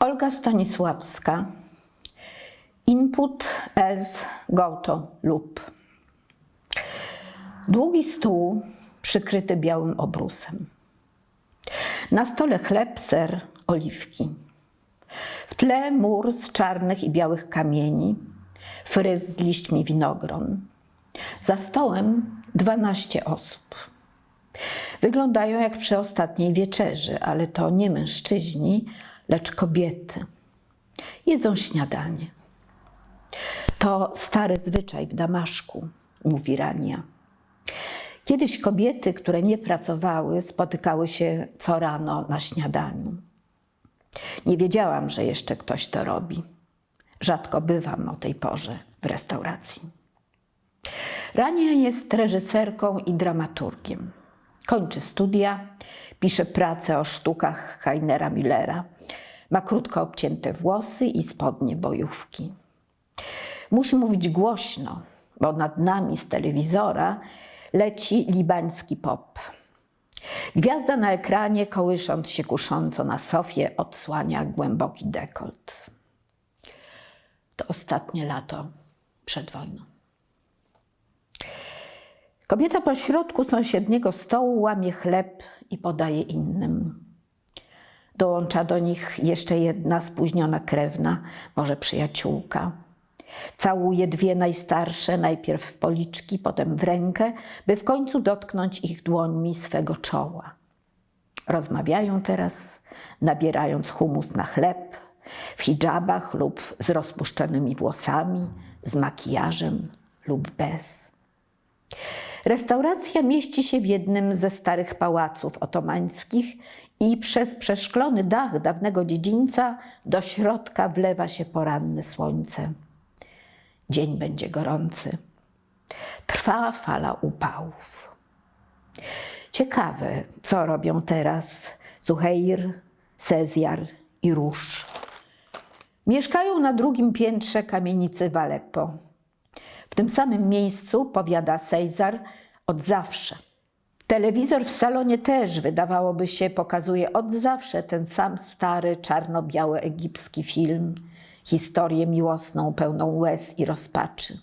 Olga Stanisławska. Input else goto lub. Długi stół przykryty białym obrusem. Na stole chleb, ser, oliwki. W tle mur z czarnych i białych kamieni, fryz z liśćmi winogron. Za stołem 12 osób. Wyglądają jak przy ostatniej wieczerzy, ale to nie mężczyźni, lecz kobiety. Jedzą śniadanie. To stary zwyczaj w Damaszku, mówi Rania. Kiedyś kobiety, które nie pracowały, spotykały się co rano na śniadaniu. Nie wiedziałam, że jeszcze ktoś to robi. Rzadko bywam o tej porze w restauracji. Rania jest reżyserką i dramaturgiem. Kończy studia, pisze pracę o sztukach Heinera Millera. Ma krótko obcięte włosy i spodnie bojówki. Musi mówić głośno, bo nad nami z telewizora leci libański pop. Gwiazda na ekranie, kołysząc się kusząco na sofie, odsłania głęboki dekolt. To ostatnie lato przed wojną. Kobieta po środku sąsiedniego stołu łamie chleb i podaje innym. Dołącza do nich jeszcze jedna spóźniona krewna, może przyjaciółka. Całuje dwie najstarsze, najpierw w policzki, potem w rękę, by w końcu dotknąć ich dłońmi swego czoła. Rozmawiają teraz, nabierając humus na chleb, w hijabach lub z rozpuszczonymi włosami, z makijażem lub bez. Restauracja mieści się w jednym ze starych pałaców otomańskich i przez przeszklony dach dawnego dziedzińca do środka wlewa się poranne słońce. Dzień będzie gorący. Trwa fala upałów. Ciekawe, co robią teraz Zuheir, Sezjar i Róż. Mieszkają na drugim piętrze kamienicy w Aleppo. W tym samym miejscu, powiada Sejzar, od zawsze. Telewizor w salonie też, wydawałoby się, pokazuje od zawsze ten sam stary, czarno-biały egipski film, historię miłosną, pełną łez i rozpaczy.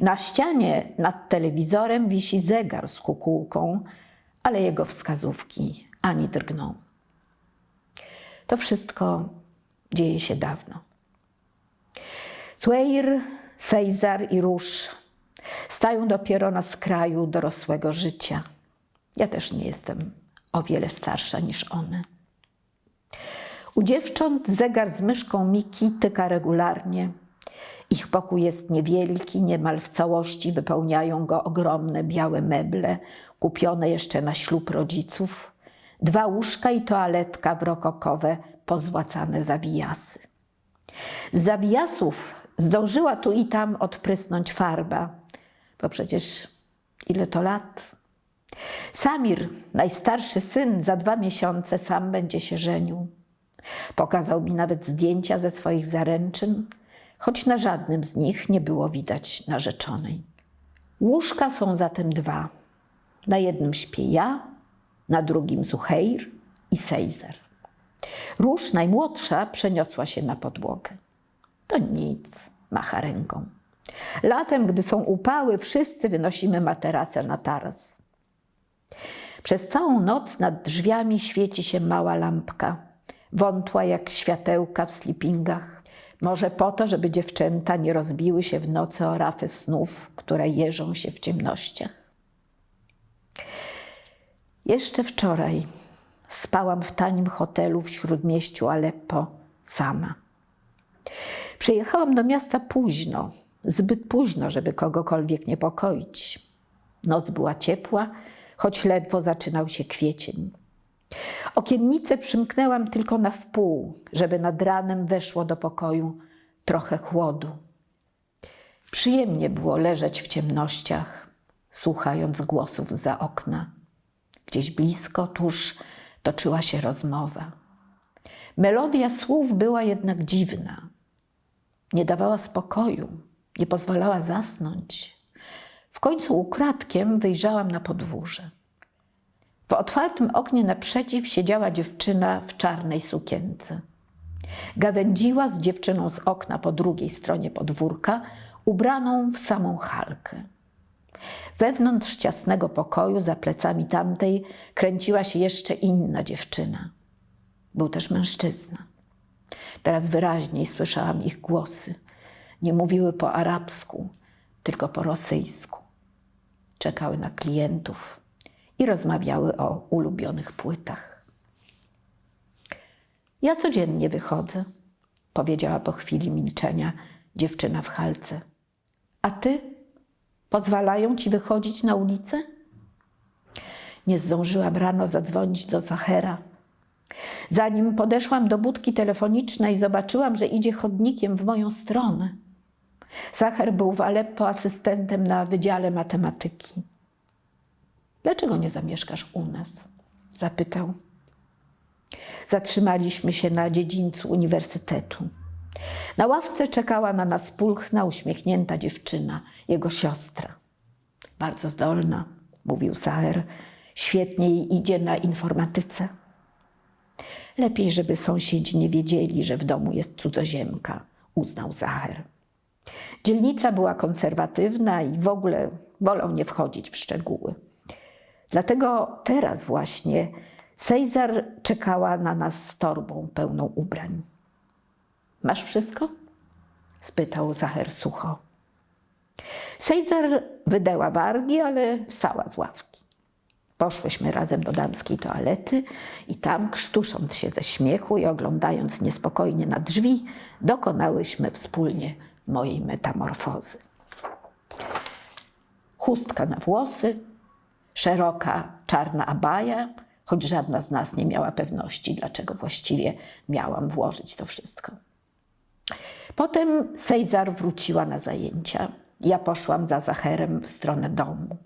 Na ścianie nad telewizorem wisi zegar z kukułką, ale jego wskazówki ani drgną. To wszystko dzieje się dawno. Sweir, Sejzar i Róż stają dopiero na skraju dorosłego życia. Ja też nie jestem o wiele starsza niż one. U dziewcząt zegar z myszką Miki tyka regularnie. Ich pokój jest niewielki, niemal w całości wypełniają go ogromne białe meble, kupione jeszcze na ślub rodziców, dwa łóżka i toaletka w rokokowe, pozłacane zawijasy. Z zawijasów zdążyła tu i tam odprysnąć farba, bo przecież ile to lat? Samir, najstarszy syn, za dwa miesiące sam będzie się żenił. Pokazał mi nawet zdjęcia ze swoich zaręczyn, choć na żadnym z nich nie było widać narzeczonej. Łóżka są zatem dwa. Na jednym śpię ja, na drugim Zuheir i Sejzer. Róż, najmłodsza, przeniosła się na podłogę. To nic, macha ręką. Latem, gdy są upały, wszyscy wynosimy materace na taras. Przez całą noc nad drzwiami świeci się mała lampka, wątła jak światełka w slipingach. Może po to, żeby dziewczęta nie rozbiły się w nocy o rafy snów, które jeżą się w ciemnościach. Jeszcze wczoraj spałam w tanim hotelu w śródmieściu Aleppo sama. Przyjechałam do miasta późno, zbyt późno, żeby kogokolwiek niepokoić. Noc była ciepła, choć ledwo zaczynał się kwiecień. Okiennice przymknęłam tylko na wpół, żeby nad ranem weszło do pokoju trochę chłodu. Przyjemnie było leżeć w ciemnościach, słuchając głosów za okna. Gdzieś blisko, tuż toczyła się rozmowa. Melodia słów była jednak dziwna. Nie dawała spokoju, nie pozwalała zasnąć. W końcu ukradkiem wyjrzałam na podwórze. W otwartym oknie naprzeciw siedziała dziewczyna w czarnej sukience. Gawędziła z dziewczyną z okna po drugiej stronie podwórka, ubraną w samą halkę. Wewnątrz ciasnego pokoju, za plecami tamtej, kręciła się jeszcze inna dziewczyna. Był też mężczyzna. Teraz wyraźniej słyszałam ich głosy. Nie mówiły po arabsku, tylko po rosyjsku. Czekały na klientów i rozmawiały o ulubionych płytach. Ja codziennie wychodzę, powiedziała po chwili milczenia dziewczyna w halce. A ty? Pozwalają ci wychodzić na ulicę? Nie zdążyłam rano zadzwonić do Zachera. Zanim podeszłam do budki telefonicznej, zobaczyłam, że idzie chodnikiem w moją stronę. Zacher był w Aleppo asystentem na Wydziale Matematyki. Dlaczego nie zamieszkasz u nas? Zapytał. Zatrzymaliśmy się na dziedzińcu uniwersytetu. Na ławce czekała na nas pulchna, uśmiechnięta dziewczyna, jego siostra. Bardzo zdolna, mówił Saher. Świetnie jej idzie na informatyce. Lepiej, żeby sąsiedzi nie wiedzieli, że w domu jest cudzoziemka, uznał Zacher. Dzielnica była konserwatywna i w ogóle wolał nie wchodzić w szczegóły. Dlatego teraz właśnie Sejzar czekała na nas z torbą pełną ubrań. Masz wszystko? spytał Zacher sucho. Sejzar wydęła wargi, ale wstała z ławki. Poszłyśmy razem do damskiej toalety i tam, krztusząc się ze śmiechu i oglądając niespokojnie na drzwi, dokonałyśmy wspólnie mojej metamorfozy. Chustka na włosy, szeroka czarna abaja, choć żadna z nas nie miała pewności, dlaczego właściwie miałam włożyć to wszystko. Potem Sejzar wróciła na zajęcia. Ja poszłam za Zacherem w stronę domu.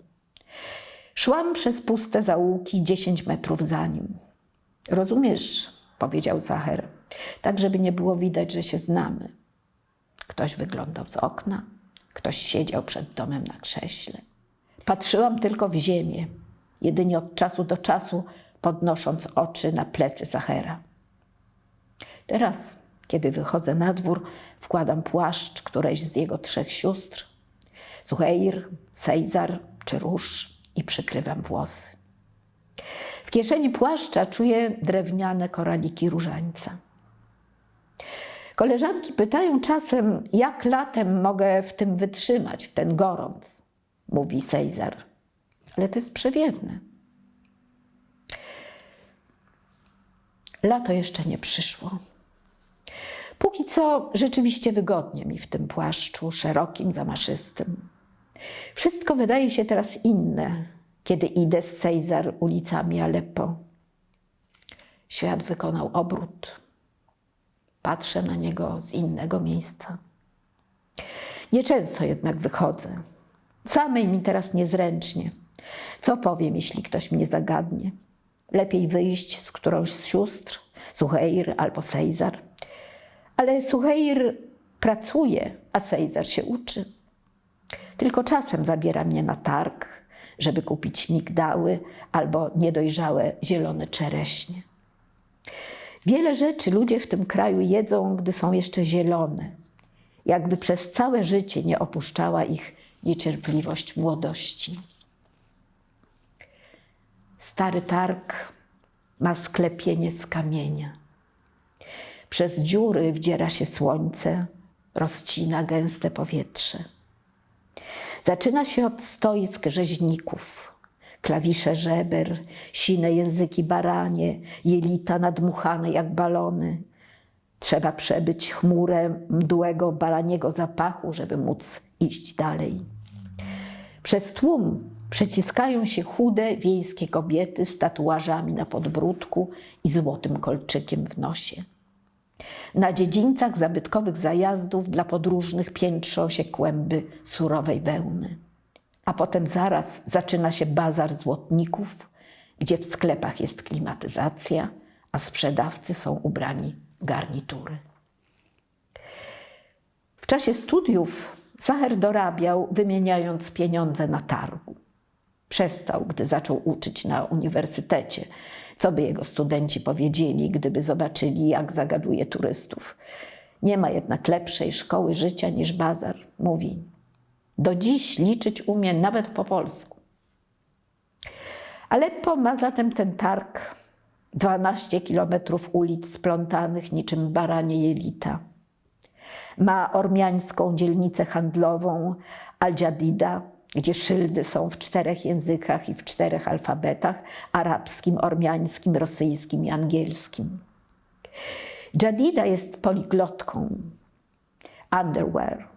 Szłam przez puste zaułki dziesięć metrów za nim. Rozumiesz, powiedział Zacher, tak żeby nie było widać, że się znamy. Ktoś wyglądał z okna, ktoś siedział przed domem na krześle. Patrzyłam tylko w ziemię, jedynie od czasu do czasu podnosząc oczy na plecy Zachera. Teraz, kiedy wychodzę na dwór, wkładam płaszcz którejś z jego trzech sióstr, Zuheir, Sejzar czy Róż i przykrywam włosy. W kieszeni płaszcza czuję drewniane koraliki różańca. Koleżanki pytają czasem, jak latem mogę w tym wytrzymać, w ten gorąc, mówi Sejzar. Ale to jest przewiewne. Lato jeszcze nie przyszło. Póki co rzeczywiście wygodnie mi w tym płaszczu szerokim, zamaszystym. Wszystko wydaje się teraz inne, kiedy idę z Sejzar ulicami Aleppo. Świat wykonał obrót. Patrzę na niego z innego miejsca. Nieczęsto jednak wychodzę. Samej mi teraz niezręcznie. Co powiem, jeśli ktoś mnie zagadnie? Lepiej wyjść z którąś z sióstr, Suheir albo Sejzar. Ale Suheir pracuje, a Sejzar się uczy. Tylko czasem zabiera mnie na targ, żeby kupić migdały albo niedojrzałe zielone czereśnie. Wiele rzeczy ludzie w tym kraju jedzą, gdy są jeszcze zielone, jakby przez całe życie nie opuszczała ich niecierpliwość młodości. Stary targ ma sklepienie z kamienia. Przez dziury wdziera się słońce, rozcina gęste powietrze. Zaczyna się od stoisk rzeźników, klawisze żeber, sine języki baranie, jelita nadmuchane jak balony. Trzeba przebyć chmurę mdłego baraniego zapachu, żeby móc iść dalej. Przez tłum przeciskają się chude wiejskie kobiety z tatuażami na podbródku i złotym kolczykiem w nosie. Na dziedzińcach zabytkowych zajazdów dla podróżnych piętrzą się kłęby surowej wełny. A potem zaraz zaczyna się bazar złotników, gdzie w sklepach jest klimatyzacja, a sprzedawcy są ubrani w garnitury. W czasie studiów Zacher dorabiał, wymieniając pieniądze na targu. Przestał, gdy zaczął uczyć na uniwersytecie. Co by jego studenci powiedzieli, gdyby zobaczyli, jak zagaduje turystów? Nie ma jednak lepszej szkoły życia niż bazar, mówi. Do dziś liczyć umie nawet po polsku. Aleppo ma zatem ten targ 12 kilometrów ulic splątanych niczym baranie jelita. Ma ormiańską dzielnicę handlową Al-Jadida, gdzie szyldy są w czterech językach i w czterech alfabetach arabskim, ormiańskim, rosyjskim i angielskim. Jadida jest poliglotką. Underwear.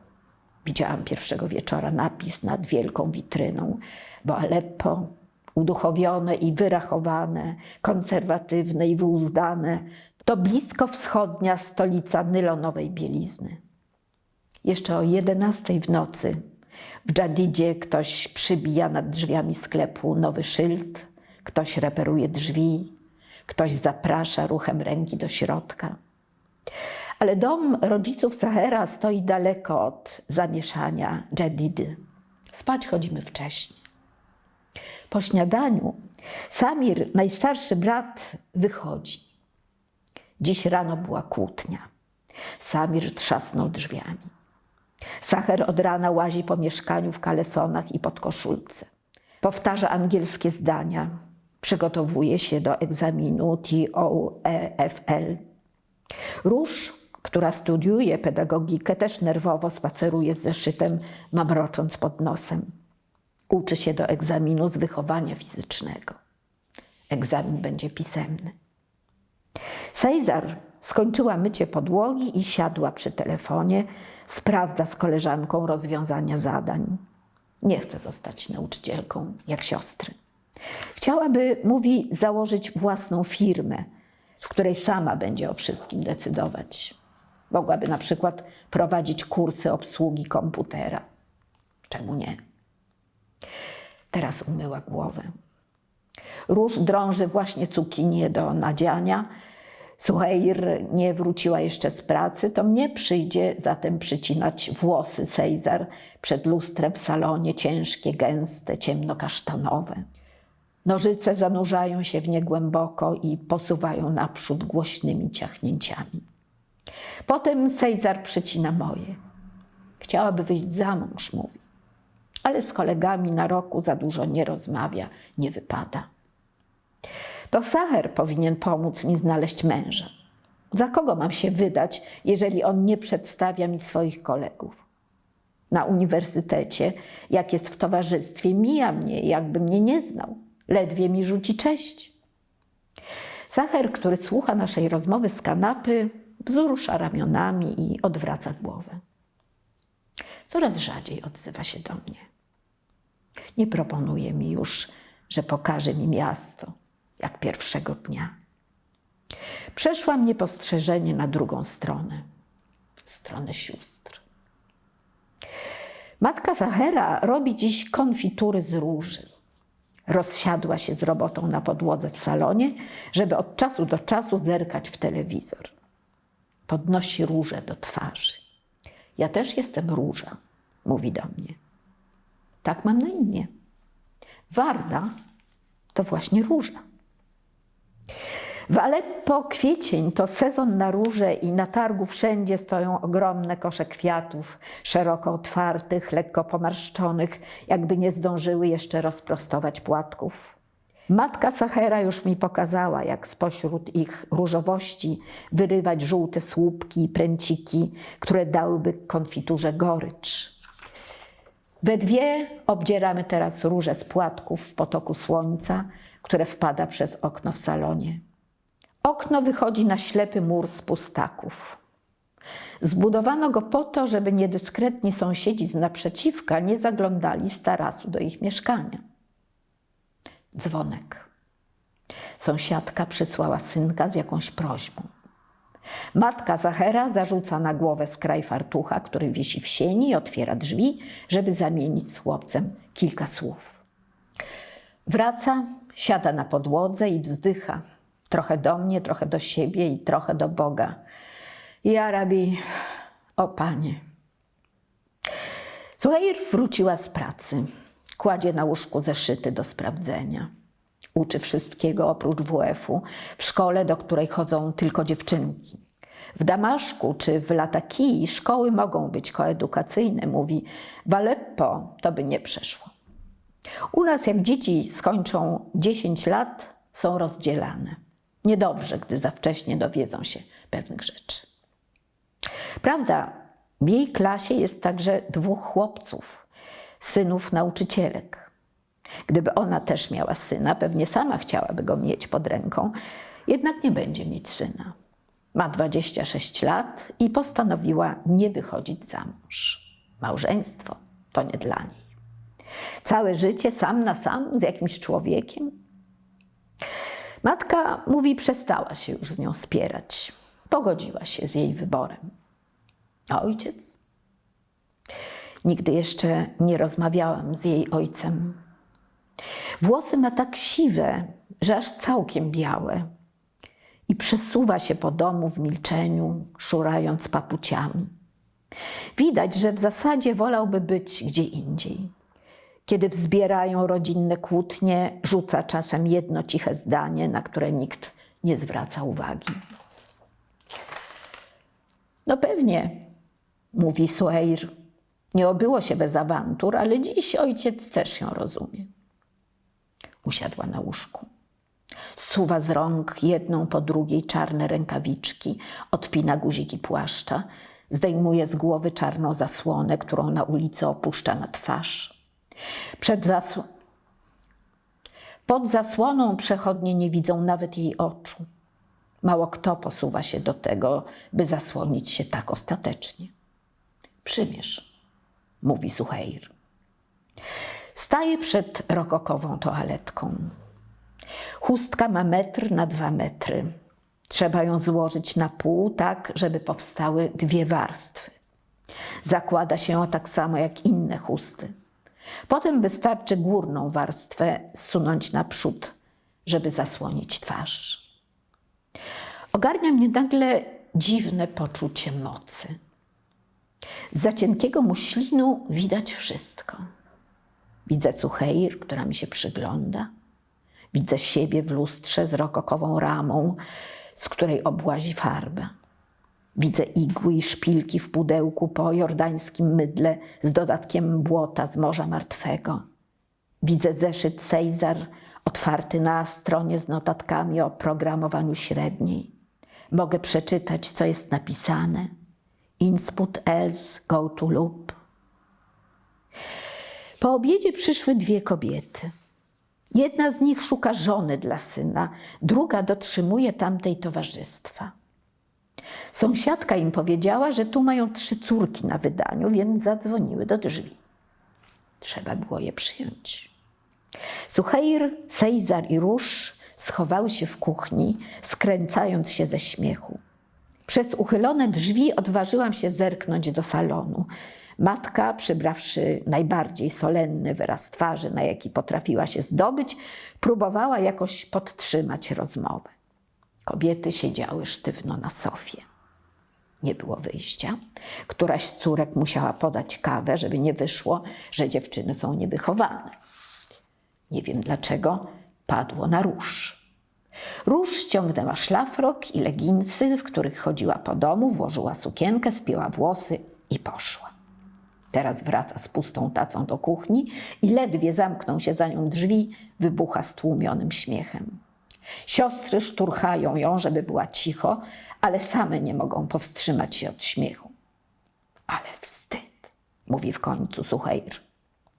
Widziałam pierwszego wieczora napis nad wielką witryną, bo Aleppo, uduchowione i wyrachowane, konserwatywne i wyuzdane, to blisko wschodnia stolica nylonowej bielizny. Jeszcze o 11 w nocy w Jadidzie ktoś przybija nad drzwiami sklepu nowy szyld, ktoś reperuje drzwi, ktoś zaprasza ruchem ręki do środka. Ale dom rodziców Sahera stoi daleko od zamieszania Jadidy. Spać chodzimy wcześniej. Po śniadaniu Samir, najstarszy brat, wychodzi. Dziś rano była kłótnia. Samir trzasnął drzwiami. Sacher od rana łazi po mieszkaniu w kalesonach i pod koszulce. Powtarza angielskie zdania. Przygotowuje się do egzaminu TOEFL. Róż, która studiuje pedagogikę, też nerwowo spaceruje z zeszytem, mamrocząc pod nosem. Uczy się do egzaminu z wychowania fizycznego. Egzamin będzie pisemny. Sejzar skończyła mycie podłogi i siadła przy telefonie, sprawdza z koleżanką rozwiązania zadań. Nie chce zostać nauczycielką jak siostry. Chciałaby, mówi, założyć własną firmę, w której sama będzie o wszystkim decydować. Mogłaby na przykład prowadzić kursy obsługi komputera. Czemu nie? Teraz umyła głowę. Róż drąży właśnie cukinię do nadziania. Suheir nie wróciła jeszcze z pracy, to mnie przyjdzie zatem przycinać włosy Sejzar przed lustrem w salonie, ciężkie, gęste, ciemnokasztanowe. Nożyce zanurzają się w nie głęboko i posuwają naprzód głośnymi ciachnięciami. Potem Sejzar przycina moje. Chciałaby wyjść za mąż, mówi, ale z kolegami na roku za dużo nie rozmawia, nie wypada. To Sacher powinien pomóc mi znaleźć męża. Za kogo mam się wydać, jeżeli on nie przedstawia mi swoich kolegów? Na uniwersytecie, jak jest w towarzystwie, mija mnie, jakby mnie nie znał. Ledwie mi rzuci cześć. Sacher, który słucha naszej rozmowy z kanapy, wzrusza ramionami i odwraca głowę. Coraz rzadziej odzywa się do mnie. Nie proponuje mi już, że pokaże mi miasto, jak pierwszego dnia. Przeszłam niepostrzeżenie na drugą stronę, stronę sióstr. Matka Zachera robi dziś konfitury z róży. Rozsiadła się z robotą na podłodze w salonie, żeby od czasu do czasu zerkać w telewizor. Podnosi różę do twarzy. Ja też jestem róża, mówi do mnie. Tak mam na imię. Warda to właśnie róża. W Aleppo kwiecień to sezon na róże i na targu wszędzie stoją ogromne kosze kwiatów, szeroko otwartych, lekko pomarszczonych, jakby nie zdążyły jeszcze rozprostować płatków. Matka Sachera już mi pokazała, jak spośród ich różowości wyrywać żółte słupki i pręciki, które dałyby konfiturze gorycz. We dwie obdzieramy teraz róże z płatków w potoku słońca, które wpada przez okno w salonie. Okno wychodzi na ślepy mur z pustaków. Zbudowano go po to, żeby niedyskretni sąsiedzi z naprzeciwka nie zaglądali z tarasu do ich mieszkania. Dzwonek. Sąsiadka przysłała synka z jakąś prośbą. Matka Zachera zarzuca na głowę skraj fartucha, który wisi w sieni i otwiera drzwi, żeby zamienić z chłopcem kilka słów. Wraca, siada na podłodze i wzdycha. Trochę do mnie, trochę do siebie i trochę do Boga. Ja rabi, o Panie. Zuhair wróciła z pracy. Kładzie na łóżku zeszyty do sprawdzenia. Uczy wszystkiego oprócz WF-u w szkole, do której chodzą tylko dziewczynki. W Damaszku czy w Latakii szkoły mogą być koedukacyjne, mówi. W Aleppo to by nie przeszło. U nas, jak dzieci skończą 10 lat, są rozdzielane. Niedobrze, gdy za wcześnie dowiedzą się pewnych rzeczy. Prawda, w jej klasie jest także dwóch chłopców, synów nauczycielek. Gdyby ona też miała syna, pewnie sama chciałaby go mieć pod ręką, jednak nie będzie mieć syna. Ma 26 lat i postanowiła nie wychodzić za mąż. Małżeństwo to nie dla niej. Całe życie sam na sam z jakimś człowiekiem. Matka mówi, przestała się już z nią spierać. Pogodziła się z jej wyborem. A ojciec? Nigdy jeszcze nie rozmawiałam z jej ojcem. Włosy ma tak siwe, że aż całkiem białe. I przesuwa się po domu w milczeniu, szurając papuciami. Widać, że w zasadzie wolałby być gdzie indziej. Kiedy wzbierają rodzinne kłótnie, rzuca czasem jedno ciche zdanie, na które nikt nie zwraca uwagi. No pewnie, mówi Sueir. Nie obyło się bez awantur, ale dziś ojciec też ją rozumie. Usiadła na łóżku. Suwa z rąk jedną po drugiej czarne rękawiczki, odpina guziki płaszcza, zdejmuje z głowy czarną zasłonę, którą na ulicy opuszcza na twarz. Przed Pod zasłoną przechodnie nie widzą nawet jej oczu. Mało kto posuwa się do tego, by zasłonić się tak ostatecznie. Przymierz, mówi Suheir. Staje przed rokokową toaletką. Chustka ma metr na dwa metry. Trzeba ją złożyć na pół, tak, żeby powstały dwie warstwy. Zakłada się ją tak samo jak inne chusty. Potem wystarczy górną warstwę zsunąć naprzód, żeby zasłonić twarz. Ogarnia mnie nagle dziwne poczucie mocy. Z cienkiego muślinu widać wszystko. Widzę Sucheir, która mi się przygląda. Widzę siebie w lustrze z rokokową ramą, z której obłazi farbę. Widzę igły i szpilki w pudełku po jordańskim mydle z dodatkiem błota z Morza Martwego. Widzę zeszyt Cezar otwarty na stronie z notatkami o programowaniu średniej. Mogę przeczytać, co jest napisane. Insput else go to loop. Po obiedzie przyszły dwie kobiety. Jedna z nich szuka żony dla syna, druga dotrzymuje tamtej towarzystwa. Sąsiadka im powiedziała, że tu mają trzy córki na wydaniu, więc zadzwoniły do drzwi. Trzeba było je przyjąć. Sucheir, Cezar i Róż schowały się w kuchni, skręcając się ze śmiechu. Przez uchylone drzwi odważyłam się zerknąć do salonu. Matka, przybrawszy najbardziej solenny wyraz twarzy, na jaki potrafiła się zdobyć, próbowała jakoś podtrzymać rozmowę. Kobiety siedziały sztywno na sofie. Nie było wyjścia. Któraś z córek musiała podać kawę, żeby nie wyszło, że dziewczyny są niewychowane. Nie wiem dlaczego padło na róż. Róż ściągnęła szlafrok i leginsy, w których chodziła po domu, włożyła sukienkę, spięła włosy i poszła. Teraz wraca z pustą tacą do kuchni i ledwie zamkną się za nią drzwi, wybucha stłumionym śmiechem. Siostry szturchają ją, żeby była cicho, ale same nie mogą powstrzymać się od śmiechu. Ale wstyd, mówi w końcu Sucheir.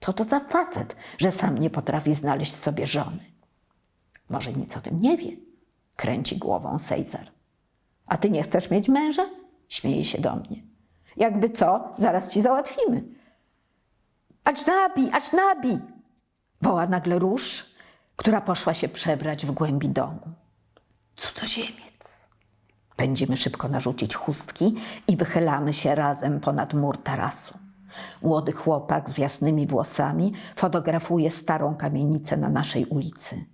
Co to za facet, że sam nie potrafi znaleźć sobie żony? Może nic o tym nie wie, kręci głową Cezar. A ty nie chcesz mieć męża? Śmieje się do mnie. Jakby co, zaraz ci załatwimy. Acznabi, acznabi! Woła nagle róż, która poszła się przebrać w głębi domu. Cudzoziemiec. Pędzimy szybko narzucić chustki i wychylamy się razem ponad mur tarasu. Młody chłopak z jasnymi włosami fotografuje starą kamienicę na naszej ulicy.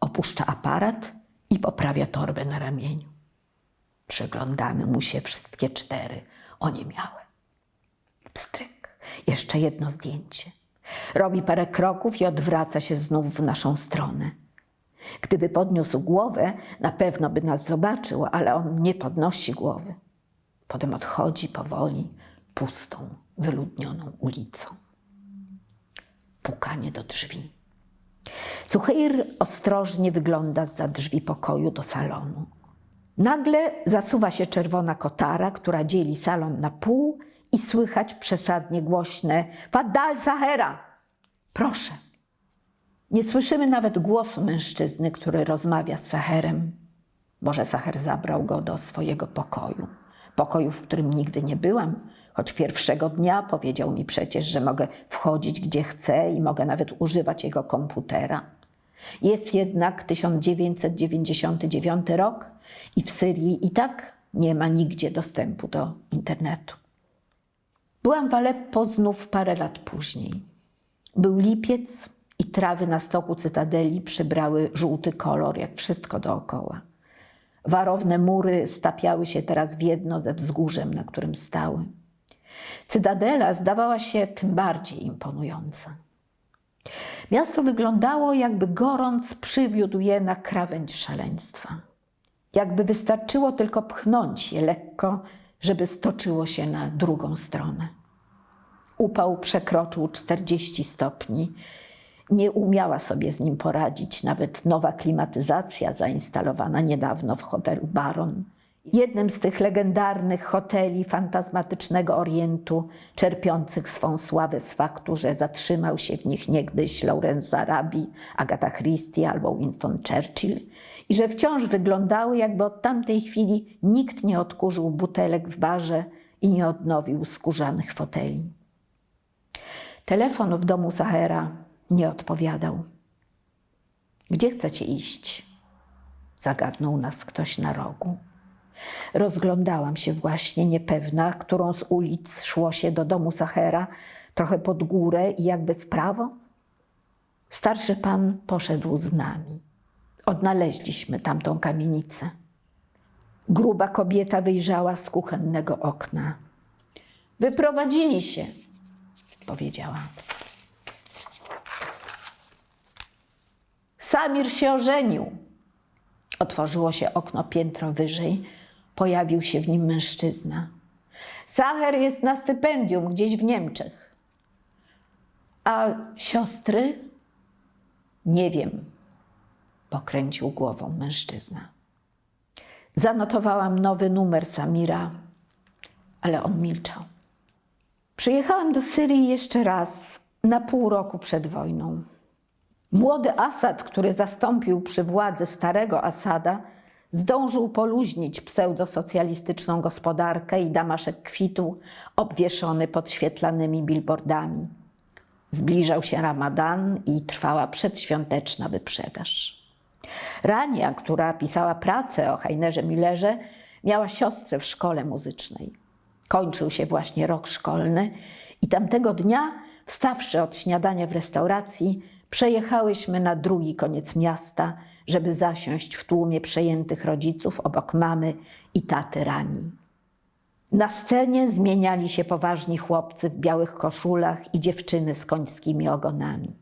Opuszcza aparat i poprawia torbę na ramieniu. Przyglądamy mu się wszystkie cztery, oniemiałe. Pstryk. Jeszcze jedno zdjęcie. Robi parę kroków i odwraca się znów w naszą stronę. Gdyby podniósł głowę, na pewno by nas zobaczył, ale on nie podnosi głowy. Potem odchodzi powoli pustą, wyludnioną ulicą. Pukanie do drzwi. Sucheir ostrożnie wygląda za drzwi pokoju do salonu. Nagle zasuwa się czerwona kotara, która dzieli salon na pół i słychać przesadnie głośne Fadal Sahera! Proszę. Nie słyszymy nawet głosu mężczyzny, który rozmawia z Saherem. Może Saher zabrał go do swojego pokoju. Pokoju, w którym nigdy nie byłam, choć pierwszego dnia powiedział mi przecież, że mogę wchodzić gdzie chcę i mogę nawet używać jego komputera. Jest jednak 1999 rok i w Syrii i tak nie ma nigdzie dostępu do internetu. Byłam w Aleppo znów parę lat później. Był lipiec i trawy na stoku cytadeli przybrały żółty kolor, jak wszystko dookoła. Warowne mury stapiały się teraz w jedno ze wzgórzem, na którym stały. Cytadela zdawała się tym bardziej imponująca. Miasto wyglądało, jakby gorąc przywiódł je na krawędź szaleństwa. Jakby wystarczyło tylko pchnąć je lekko, żeby stoczyło się na drugą stronę. Upał przekroczył 40 stopni. Nie umiała sobie z nim poradzić nawet nowa klimatyzacja zainstalowana niedawno w hotelu Baron. Jednym z tych legendarnych hoteli fantazmatycznego Orientu, czerpiących swą sławę z faktu, że zatrzymał się w nich niegdyś Lawrence Arabi, Agatha Christie albo Winston Churchill i że wciąż wyglądały, jakby od tamtej chwili nikt nie odkurzył butelek w barze i nie odnowił skórzanych foteli. Telefon w domu Sahera nie odpowiadał. Gdzie chcecie iść? Zagadnął nas ktoś na rogu. Rozglądałam się właśnie niepewna, którą z ulic szło się do domu Sahera, trochę pod górę i jakby w prawo. Starszy pan poszedł z nami. Odnaleźliśmy tamtą kamienicę. Gruba kobieta wyjrzała z kuchennego okna. Wyprowadzili się, powiedziała. Samir się ożenił. Otworzyło się okno piętro wyżej. Pojawił się w nim mężczyzna. Sacher jest na stypendium gdzieś w Niemczech. A siostry? Nie wiem, pokręcił głową mężczyzna. Zanotowałam nowy numer Samira, ale on milczał. Przyjechałam do Syrii jeszcze raz, na pół roku przed wojną. Młody Asad, który zastąpił przy władzy starego Asada, zdążył poluźnić pseudosocjalistyczną gospodarkę i Damaszek kwitł, obwieszony podświetlanymi billboardami. Zbliżał się Ramadan i trwała przedświąteczna wyprzedaż. Rania, która pisała pracę o Heinerze Müllerze, miała siostrę w szkole muzycznej. Kończył się właśnie rok szkolny i tamtego dnia, wstawszy od śniadania w restauracji, przejechałyśmy na drugi koniec miasta, żeby zasiąść w tłumie przejętych rodziców obok mamy i taty Rani. Na scenie zmieniali się poważni chłopcy w białych koszulach i dziewczyny z końskimi ogonami.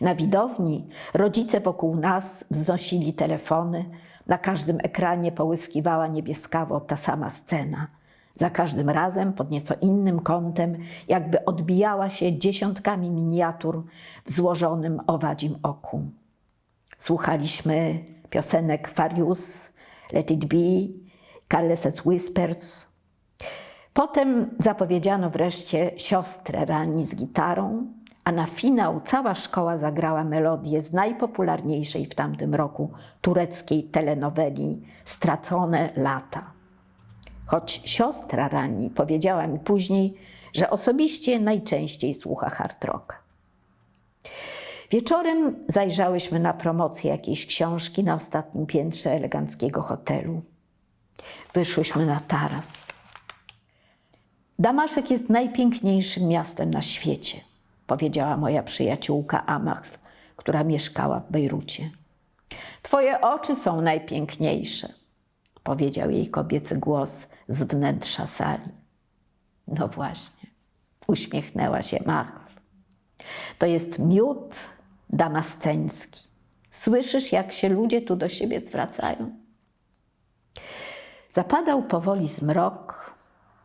Na widowni rodzice wokół nas wznosili telefony, na każdym ekranie połyskiwała niebieskawo ta sama scena. Za każdym razem pod nieco innym kątem, jakby odbijała się dziesiątkami miniatur w złożonym owadzim oku. Słuchaliśmy piosenek Farius, Let It Be, Careless Whispers. Potem zapowiedziano wreszcie siostrę Rani z gitarą, a na finał cała szkoła zagrała melodię z najpopularniejszej w tamtym roku tureckiej telenoweli Stracone lata. Choć siostra Rani powiedziała mi później, że osobiście najczęściej słucha hard rocka. Wieczorem zajrzałyśmy na promocję jakiejś książki na ostatnim piętrze eleganckiego hotelu. Wyszłyśmy na taras. Damaszek jest najpiękniejszym miastem na świecie, powiedziała moja przyjaciółka Amach, która mieszkała w Bejrucie. Twoje oczy są najpiękniejsze, powiedział jej kobiecy głos z wnętrza sali. No właśnie, uśmiechnęła się Mach. To jest miód damasceński. Słyszysz, jak się ludzie tu do siebie zwracają? Zapadał powoli zmrok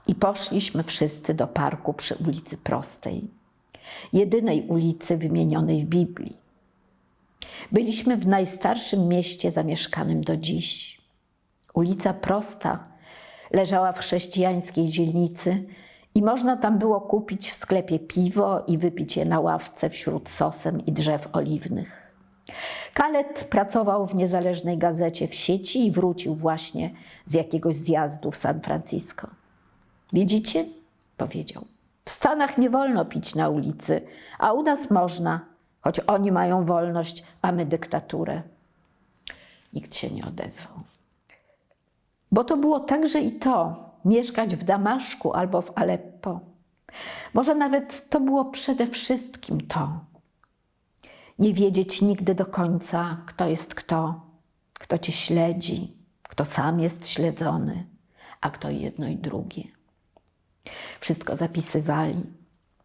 i poszliśmy wszyscy do parku przy ulicy Prostej, jedynej ulicy wymienionej w Biblii. Byliśmy w najstarszym mieście zamieszkanym do dziś. Ulica Prosta leżała w chrześcijańskiej dzielnicy i można tam było kupić w sklepie piwo i wypić je na ławce wśród sosen i drzew oliwnych. Kalet pracował w niezależnej gazecie w sieci i wrócił właśnie z jakiegoś zjazdu w San Francisco. Widzicie? powiedział. W Stanach nie wolno pić na ulicy, a u nas można, choć oni mają wolność, a my dyktaturę. Nikt się nie odezwał. Bo to było także i to, mieszkać w Damaszku albo w Aleppo. Może nawet to było przede wszystkim to. Nie wiedzieć nigdy do końca, kto jest kto, kto cię śledzi, kto sam jest śledzony, a kto jedno i drugie. Wszystko zapisywali,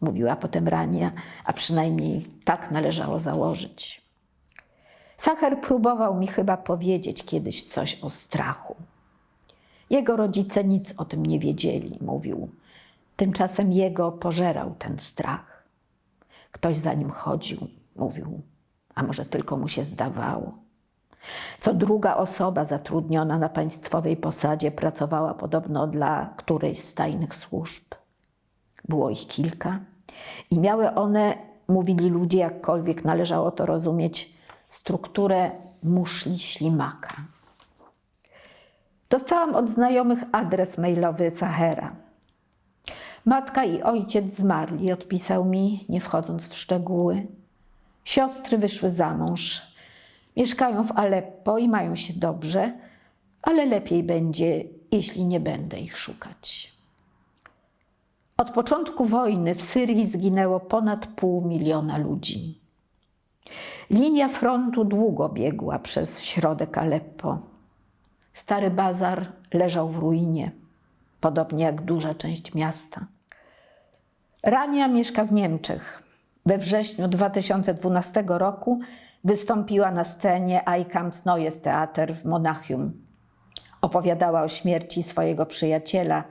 mówiła potem Rania, a przynajmniej tak należało założyć. Sacher próbował mi chyba powiedzieć kiedyś coś o strachu. Jego rodzice nic o tym nie wiedzieli, mówił. Tymczasem jego pożerał ten strach. Ktoś za nim chodził, mówił, a może tylko mu się zdawało. Co druga osoba zatrudniona na państwowej posadzie pracowała podobno dla którejś z tajnych służb. Było ich kilka i miały one, mówili ludzie, jakkolwiek należało to rozumieć, strukturę muszli ślimaka. Dostałam od znajomych adres mailowy Sahera. Matka i ojciec zmarli, odpisał mi, nie wchodząc w szczegóły. Siostry wyszły za mąż. Mieszkają w Aleppo i mają się dobrze, ale lepiej będzie, jeśli nie będę ich szukać. Od początku wojny w Syrii zginęło ponad pół miliona ludzi. Linia frontu długo biegła przez środek Aleppo. Stary bazar leżał w ruinie, podobnie jak duża część miasta. Rania mieszka w Niemczech. We wrześniu 2012 roku wystąpiła na scenie Eikams Neues Theater w Monachium. Opowiadała o śmierci swojego przyjaciela,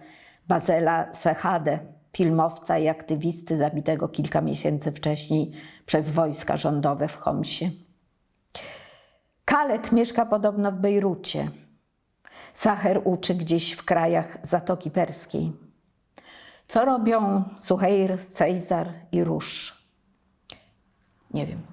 Bazela Sechade, filmowca i aktywisty zabitego kilka miesięcy wcześniej przez wojska rządowe w Homsie. Kalet mieszka podobno w Bejrucie. Sacher uczy gdzieś w krajach Zatoki Perskiej. Co robią Suheir, Cezar i Róż? Nie wiem.